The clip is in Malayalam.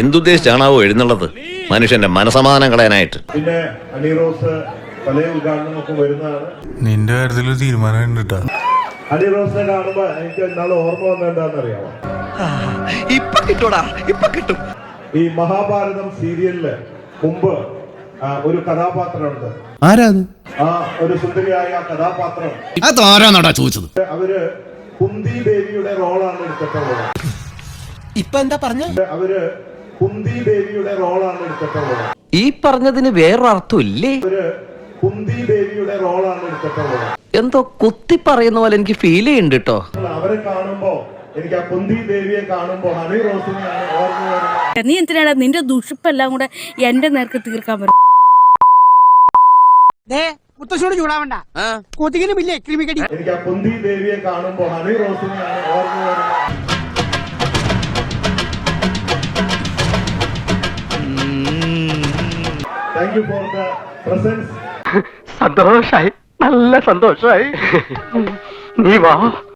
എന്തുദ്ദേശിച്ചാണാവോ എഴുന്നള്ളത്? മനുഷ്യന്റെ മനസമാധാനം കളയാനായിട്ട്. പിന്നെ അലിറോസ് പല ഉദ്ഘാടനമൊക്കെ വരുന്നതാണ്. നിന്റെ കാര്യത്തിൽ ഒരു തീരുമാനം ഉണ്ട് കേട്ടാ അണിറോസിനെ കാണുമ്പോ എനിക്ക് ഇന്നാൾ ഓർമ്മ വന്നത് എന്താണെന്നറിയാമോ ഇപ്പൊ കിട്ടൂടാ ഇപ്പൊ കിട്ടും. ഈ മഹാഭാരതം സീരിയലിൽ മുമ്പ് ഒരു കഥാപാത്രമുണ്ട്. ആരാത്? ആ ഒരു സുന്ദരിയായ ആ കഥാപാത്രം. ചോദിച്ചത്? അവർ കുന്തി ദേവിയുടെ റോളാണ് എടുത്തിട്ടുള്ളത്. ഇപ്പൊ എന്താ പറഞ്ഞു? അവർ കുന്തി ദേവിയുടെ റോളാണ് എടുത്തിട്ടുള്ളത്. ഈ പറഞ്ഞതിന് വേറൊരർത്ഥമില്ലേ അവർ കുന്തി ദേവിയുടെ റോളാണ് എടുത്തിട്ടുള്ളത്. എന്തോ കുത്തി പറയുന്ന പോലെ എനിക്ക് ഫീൽ ചെയ്യുന്നുണ്ട് കേട്ടോ അവരെ കാണുമ്പോ എനിക്ക് ആ കുന്തി ദേവിയെ കാണുമ്പോ ഹണി റോസിനെയാണ് ഓർമ്മ വരുന്നത്. നീ എന്തിനാണ് നിന്റെ ദുഷിപ്പെല്ലാം കൂടെ എന്റെ നേർക്ക് തീർക്കാൻ പറ്റും മുത്തശ്ശോട് ചൂടാവണ്ട. കൊതുകിനും ഇല്ലേ ക്രിമികടി എനിക്ക് ആ കുന്തി ദേവിയെ കാണുമ്പോ ഹണി റോസിനെയാണ് ഓർമ്മ വരുന്നത്. Thank you for the presence സന്തോഷായി. നല്ല സന്തോഷായി. നീ വാ.